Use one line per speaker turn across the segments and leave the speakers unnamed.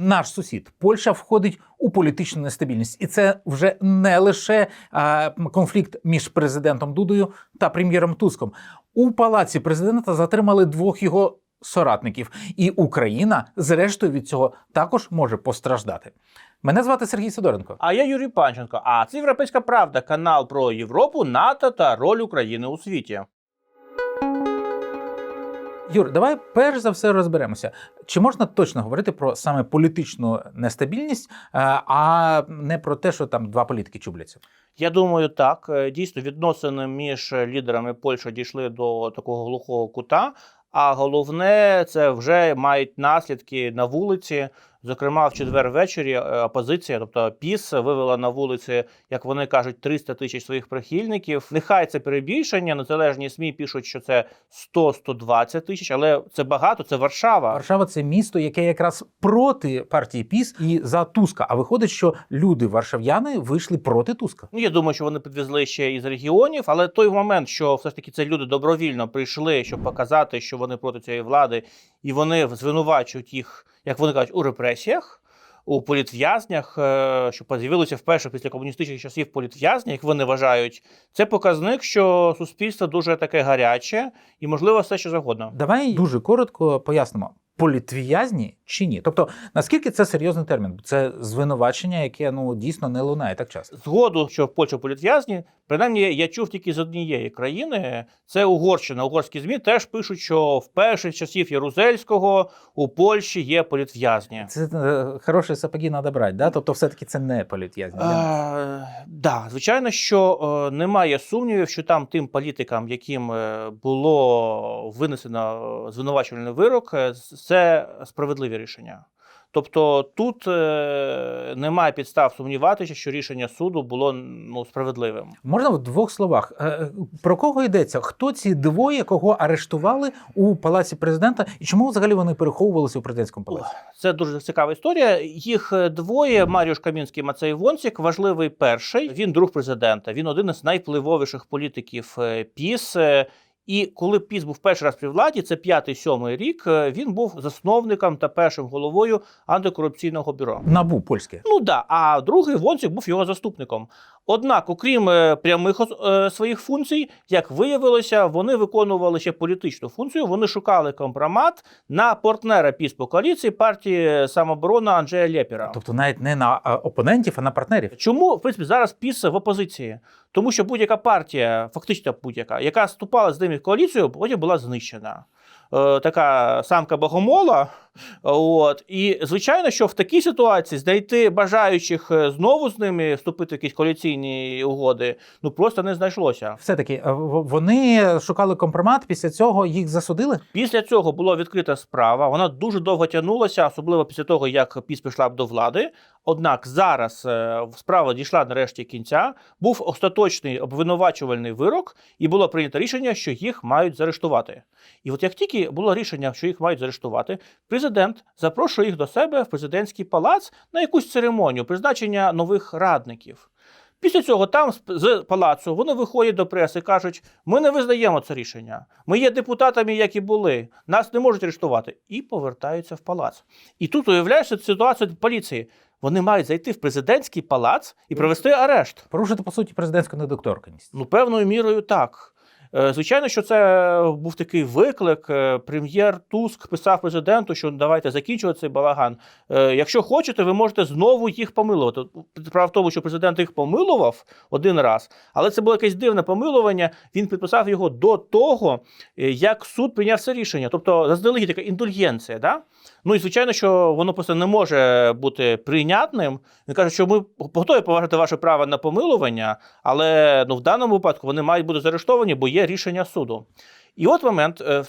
Наш сусід Польща входить у політичну нестабільність, і це вже не лише а, конфлікт між президентом Дудою та прем'єром Туском. У палаці президента затримали двох його соратників, і Україна, зрештою, від цього також може постраждати. Мене звати Сергій Сидоренко.
А я Юрій Панченко. А це Європейська Правда, канал про Європу, НАТО та роль України у світі.
Юр, давай перш за все розберемося. Чи можна точно говорити про саме політичну нестабільність, е, а не про те, що там два політики чубляться?
Я думаю, так Е, дійсно відносини між лідерами Польщі дійшли до такого глухого кута. А головне, це вже мають наслідки на вулиці. Зокрема, в четвер ввечері е, опозиція, тобто ПІС, вивела на вулиці, як вони кажуть, 300 тисяч своїх прихильників. Нехай це перебільшення. Незалежні СМІ пишуть, що це 100-120 тисяч, але це багато. Це Варшава.
Варшава це місто, яке якраз проти партії ПІС і за Туска. А виходить, що люди варшав'яни вийшли проти Туска.
Ну, я думаю, що вони підвезли ще із регіонів, але той момент, що все ж таки це люди добровільно прийшли, щоб показати, що вони проти цієї влади, і вони звинувачують їх, як вони кажуть, у репресіях. У політв'язнях, е, що з'явилося вперше після комуністичних часів політв'язні, як вони вважають, це показник, що суспільство дуже таке гаряче і, можливо, все що завгодно.
Давай дуже коротко пояснимо. Політв'язні чи ні? Тобто, наскільки це серйозний термін? Це звинувачення, яке ну дійсно не лунає так часто.
Згоду, що в Польщі політв'язні, принаймні я чув тільки з однієї країни. Це Угорщина. Угорські змі теж пишуть, що вперше з часів Ярузельського у Польщі є політв'язні.
Це е, хороші сапоги треба брати, да? Тобто, все-таки це не політв'язні.
Е, да, звичайно, що е, немає сумнівів, що там тим політикам, яким е, було винесено е, звинувачувальний вирок, це справедливі рішення. Тобто тут е, немає підстав сумніватися, що рішення суду було ну, справедливим.
Можна в двох словах Е, про кого йдеться? Хто ці двоє, кого арештували у палаці президента, і чому взагалі вони переховувалися у президентському палаці?
Це дуже цікава історія. Їх е, двоє: Маріуш Камінський Мацей Вонцік. Важливий перший. Він друг президента. Він один із найвпливовіших політиків е, ПІС. І коли ПІС був перший раз при владі, це п'ятий-сьомий рік. е, Він був засновником та першим головою антикорупційного бюро.
Набу польське.
Ну да, а другий Вонцік був його заступником. Однак, окрім е, прямих е, своїх функцій, як виявилося, вони виконували ще політичну функцію. Вони шукали компромат на партнера ПІС по коаліції партії самооборона Анджея Лєпіра.
Тобто навіть не на е, опонентів, а на партнерів.
Чому в принципі зараз ПІС в опозиції? Тому що будь-яка партія, фактично будь-яка, яка вступала з ними в коаліцію, потім була знищена. Е, така самка богомола. От і звичайно, що в такій ситуації знайти бажаючих е, знову з ними вступити в якісь коаліційні угоди, ну просто не знайшлося.
Все-таки е, вони шукали компромат, після цього їх засудили.
Після цього була відкрита справа. Вона дуже довго тягнулася, особливо після того, як ПІС прийшла б до влади. Однак зараз е, справа дійшла нарешті кінця. Був остаточний обвинувачувальний вирок, і було прийнято рішення, що їх мають заарештувати. І от як тільки було рішення, що їх мають заарештувати, президент запрошує їх до себе в президентський палац на якусь церемонію призначення нових радників. Після цього там з- палацу вони виходять до преси і кажуть: ми не визнаємо це рішення. Ми є депутатами, як і були. Нас не можуть арештувати. І повертаються в палац. І тут уявляєшся ситуацію поліції. Вони мають зайти в президентський палац і провести арешт.
Порушити по суті президентську недокторканість.
Ну, певною мірою так. Е, Звичайно, що це був такий виклик. Е, Прем'єр Туск писав президенту, що давайте закінчувати цей балаган. Е, Якщо хочете, ви можете знову їх помилувати. Справа в тому, що президент їх помилував один раз, але це було якесь дивне помилування. Він підписав його до того, е, як суд прийняв це рішення. Тобто заздалегідь така індульгенція. Да? Ну і звичайно, що воно просто не може бути прийнятним. Він каже, що ми готові поважати ваше право на помилування, але ну, в даному випадку вони мають бути заарештовані, бо є рішення суду. І от момент е,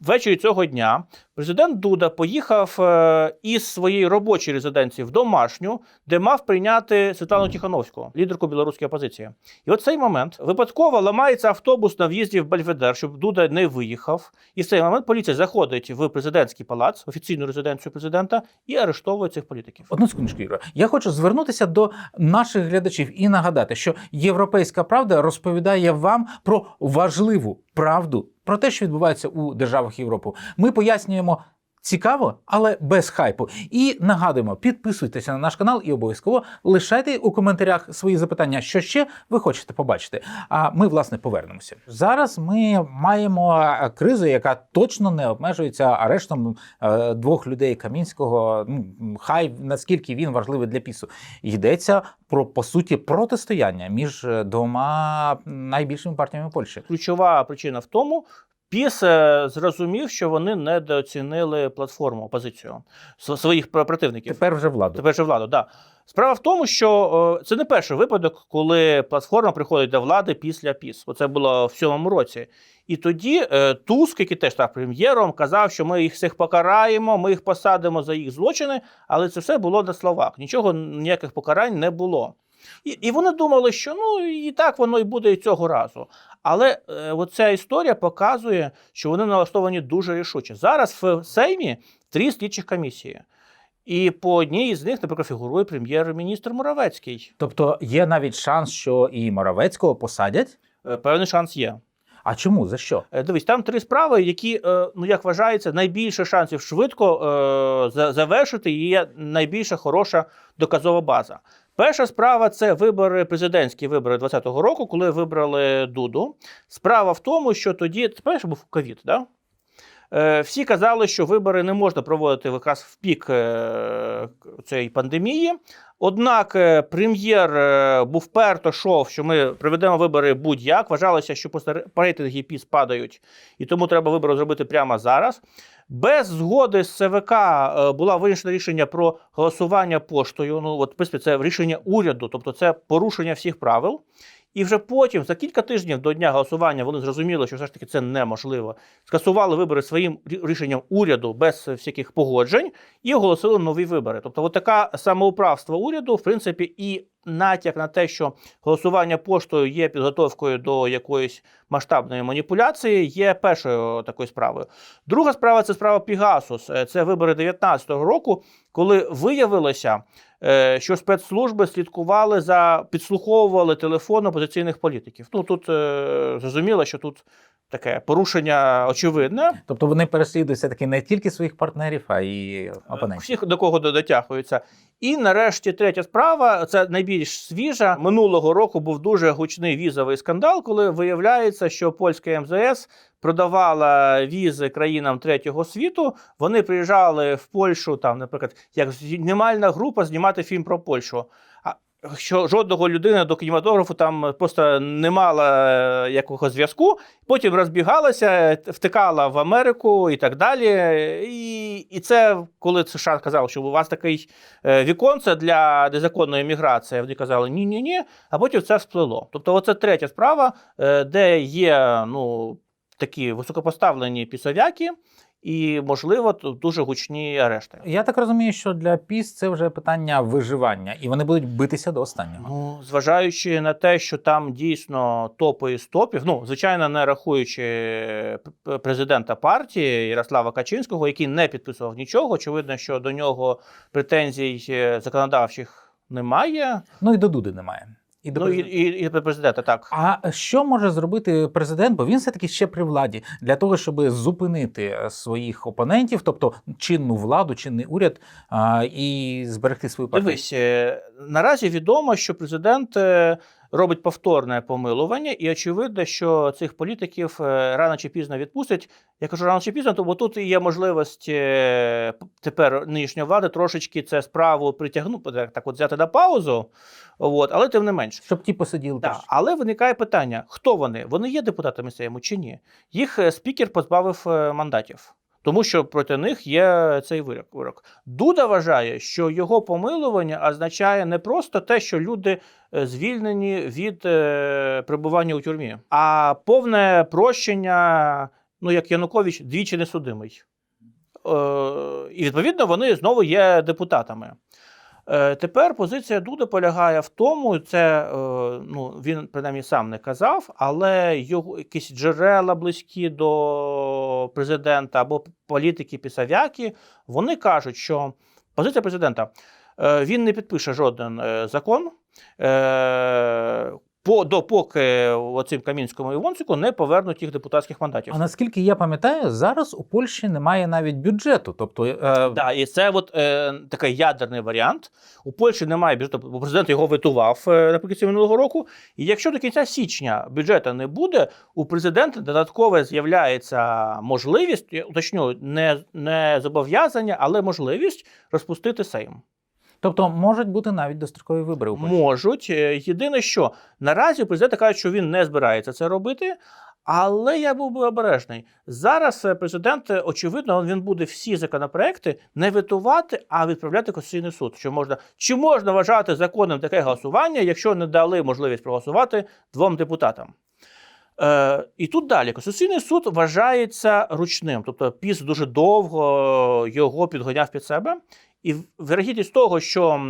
ввечері цього дня президент Дуда поїхав е, із своєї робочої резиденції в домашню, де мав прийняти Світлану Тихановську, лідерку білоруської опозиції. І от цей момент випадково ламається автобус на в'їзді в Бельведер, щоб Дуда не виїхав. І в цей момент поліція заходить в президентський палац, офіційну резиденцію президента, і арештовує цих політиків.
Одну секундочку, Юра. Я хочу звернутися до наших глядачів і нагадати, що Європейська правда розповідає вам про важливу правду, про те, що відбувається у державах Європи. Ми пояснюємо Цікаво, але без хайпу. І нагадуємо, підписуйтеся на наш канал і обов'язково лишайте у коментарях свої запитання, що ще ви хочете побачити. А ми, власне, повернемося. Зараз ми маємо е, кризу, яка точно не обмежується арештом е, двох людей Камінського. Ну хай наскільки він важливий для пісу. Йдеться про по суті протистояння між е, двома найбільшими партіями Польщі.
Ключова причина в тому. Піс зрозумів, що вони недооцінили платформу опозицію своїх пр- противників.
Тепер вже владу.
Тепер же владу, да. Справа в тому, що це не перший випадок, коли платформа приходить до влади після ПІС. Оце було в сьомому році. І тоді е, Туск, який теж став прем'єром, казав, що ми їх всіх покараємо, ми їх посадимо за їх злочини, але це все було на словах. Нічого, ніяких покарань не було. І, і вони думали, що ну і так воно і буде і цього разу. Але е, оця історія показує, що вони налаштовані дуже рішуче. Зараз в Сеймі три слідчих комісії. І по одній із них, наприклад, фігурує прем'єр-міністр Моравецький.
Тобто є навіть шанс, що і Моровецького посадять.
Е, Певний шанс є.
А чому за що?
Е, Дивись, там три справи, які, е, ну як вважається, найбільше шансів швидко е, завершити, і є найбільша хороша доказова база. Перша справа це вибори, президентські вибори 2020 року, коли вибрали Дуду. Справа в тому, що тоді це перше був ковід, да? Е, Всі казали, що вибори не можна проводити якраз в пік е, цієї пандемії. Однак е, прем'єр був перто шов, що ми проведемо вибори будь-як. Вважалося, що рейтинги ПІС падають, і тому треба вибори зробити прямо зараз. Без згоди з ЦВК була вирішено рішення про голосування поштою. Ну, от, в принципі, це рішення уряду, тобто це порушення всіх правил. І вже потім, за кілька тижнів до дня голосування, вони зрозуміли, що все ж таки це неможливо. Скасували вибори своїм рішенням уряду без всяких погоджень і оголосили нові вибори. Тобто, от таке самоуправство уряду, в принципі, і натяк на те, що голосування поштою є підготовкою до якоїсь масштабної маніпуляції, є першою такою справою. Друга справа це справа Пігасус. Е, Це вибори 2019 року, коли виявилося, е, що спецслужби слідкували за підслуховували телефон опозиційних політиків. Ну тут е, зрозуміло, що тут таке порушення очевидне.
Тобто вони переслідують все таки не тільки своїх партнерів, а й опонентів.
Всіх до кого дотягуються. І нарешті третя справа це найбільш свіжа. Минулого року був дуже гучний візовий скандал, коли виявляється, що польська МЗС продавала візи країнам третього світу. Вони приїжджали в Польщу, там, наприклад, як знімальна група знімати фільм про Польщу. Що жодного людини до кінематографу там просто не мала е, якого зв'язку. Потім розбігалася, втикала в Америку і так далі. І, і це коли США казали, що у вас такий е, віконце для незаконної міграції. Вони казали ні, ні, ні. А потім це всплило. Тобто, оце третя справа, е, де є ну такі високопоставлені пісовяки. І, можливо, дуже гучні арешти.
Я так розумію, що для піс це вже питання виживання, і вони будуть битися до останнього.
Ну, зважаючи на те, що там дійсно топи із топів, ну звичайно, не рахуючи п- президента партії Ярослава Качинського, який не підписував нічого. Очевидно, що до нього претензій е, законодавчих немає.
Ну і до Дуди немає. І до
Ну
президента.
і, і до президента так.
А що може зробити президент? Бо він все таки ще при владі для того, щоб зупинити е, своїх опонентів, тобто чинну владу, чинний уряд, а, і зберегти свою партію.
Дивись, е, наразі відомо, що президент е, робить повторне помилування, і очевидно, що цих політиків е, рано чи пізно відпустять. Я кажу рано чи пізно, то бо тут є можливість е, тепер нинішньої влади трошечки це справу притягнути, так, от взяти на паузу. От, але тим не менше.
Щоб ті посиділи
Так, але виникає питання: хто вони? Вони є депутатами Сейму чи ні? Їх е, спікер позбавив мандатів. Тому що проти них є цей вирок. Дуда вважає, що його помилування означає не просто те, що люди е, звільнені від е, перебування у тюрмі, а повне прощення, ну як Янукович, двічі несудимий. Е, і відповідно вони знову є депутатами. Е, Тепер позиція Дуда полягає в тому, це е, ну, він принаймні сам не казав, але його якісь джерела близькі до президента або політики пісавяки, вони кажуть, що позиція президента е, він не підпише жоден закон. По допоки оцим Камінському і Вонцику не повернуть їх депутатських мандатів.
А наскільки я пам'ятаю, зараз у Польщі немає навіть бюджету. Тобто, е,
Да, і це от е, такий ядерний варіант. У Польщі немає бюджету, бо президент його витував е, наприкінці минулого року. І якщо до кінця січня бюджету не буде, у президента додатково з'являється можливість, я уточню, не, не зобов'язання, але можливість розпустити Сейм.
Тобто можуть бути навіть дострокові вибори у.
Можуть. Е, Єдине, що наразі президент каже, що він не збирається це робити. Але я був би обережний. Зараз е, президент, е, очевидно, він буде всі законопроекти не витувати, а відправляти в Конституційний суд. Що можна, чи можна вважати законним таке голосування, якщо не дали можливість проголосувати двом депутатам? Е, і тут далі Конституційний суд вважається ручним, тобто піс дуже довго його підганяв під себе. І вирогідність того, що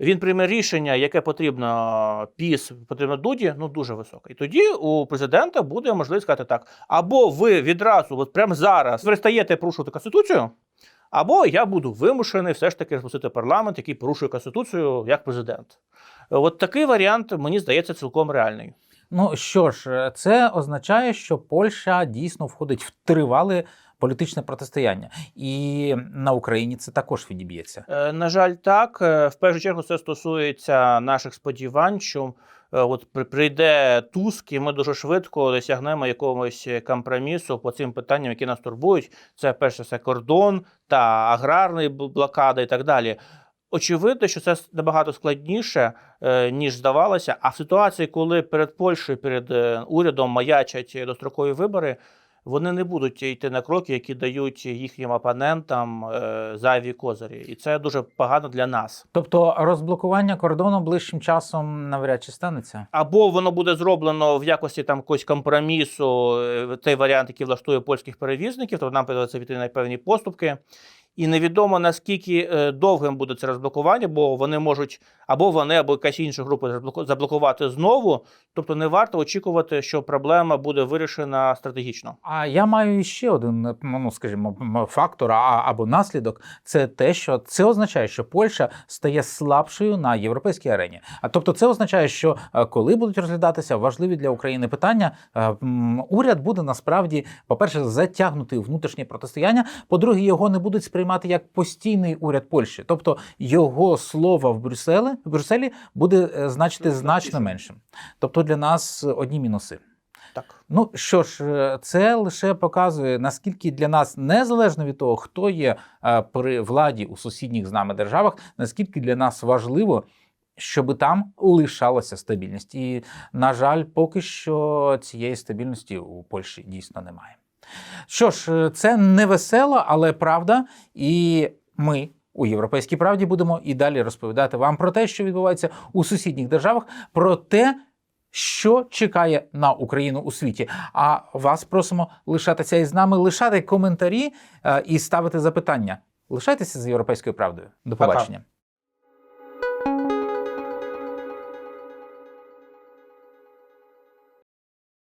він прийме рішення, яке потрібно піс, потрібно дуді, ну дуже висока. І тоді у президента буде можливість сказати так: або ви відразу, от прямо зараз, перестаєте порушувати конституцію, або я буду вимушений все ж таки розпустити парламент, який порушує конституцію як президент. От такий варіант мені здається цілком реальний.
Ну що ж, е, це означає, що Польща дійсно входить в тривале політичне протистояння, і на Україні це також відіб'ється.
Е, На жаль, так. Е, В першу чергу це стосується наших сподівань, що е, от прийде Туск, і ми дуже швидко досягнемо якогось компромісу по цим питанням, які нас турбують. Це перше все кордон та аграрний бл- блокада і так далі. Очевидно, що це набагато складніше, ніж здавалося. А в ситуації, коли перед Польщею, перед урядом маячать дострокові вибори, вони не будуть йти на кроки, які дають їхнім опонентам е, зайві козирі. І це дуже погано для нас.
Тобто розблокування кордону ближчим часом навряд чи станеться.
Або воно буде зроблено в якості там якогось компромісу, е, той варіант, який влаштує польських перевізників, то нам придеться піти на певні поступки. І невідомо наскільки е, довгим буде це розблокування, бо вони можуть або вони, або якась інша група заблокувати знову. Тобто не варто очікувати, що проблема буде вирішена стратегічно.
А я маю ще один, ну скажімо, фактор а, або наслідок. Це те, що це означає, що Польща стає слабшою на європейській арені. А тобто, це означає, що е, коли будуть розглядатися важливі для України питання, е, уряд буде насправді, по-перше, затягнути внутрішнє протистояння. По-друге, його не будуть сприймати як постійний уряд Польщі. Тобто його слово в Брюсселі, в Брюсселі буде е, значити значно меншим. Тобто для нас одні мінуси.
Так.
Ну що ж, е, це лише показує, наскільки для нас, незалежно від того, хто є е, при владі у сусідніх з нами державах, наскільки для нас важливо, щоб там лишалася стабільність. І, на жаль, поки що цієї стабільності у Польщі дійсно немає. Що ж, е, це не весело, але правда, і ми. У європейській правді будемо і далі розповідати вам про те, що відбувається у сусідніх державах, про те, що чекає на Україну у світі. А вас просимо лишатися із нами, лишати коментарі е, і ставити запитання. Лишайтеся з європейською правдою. До побачення.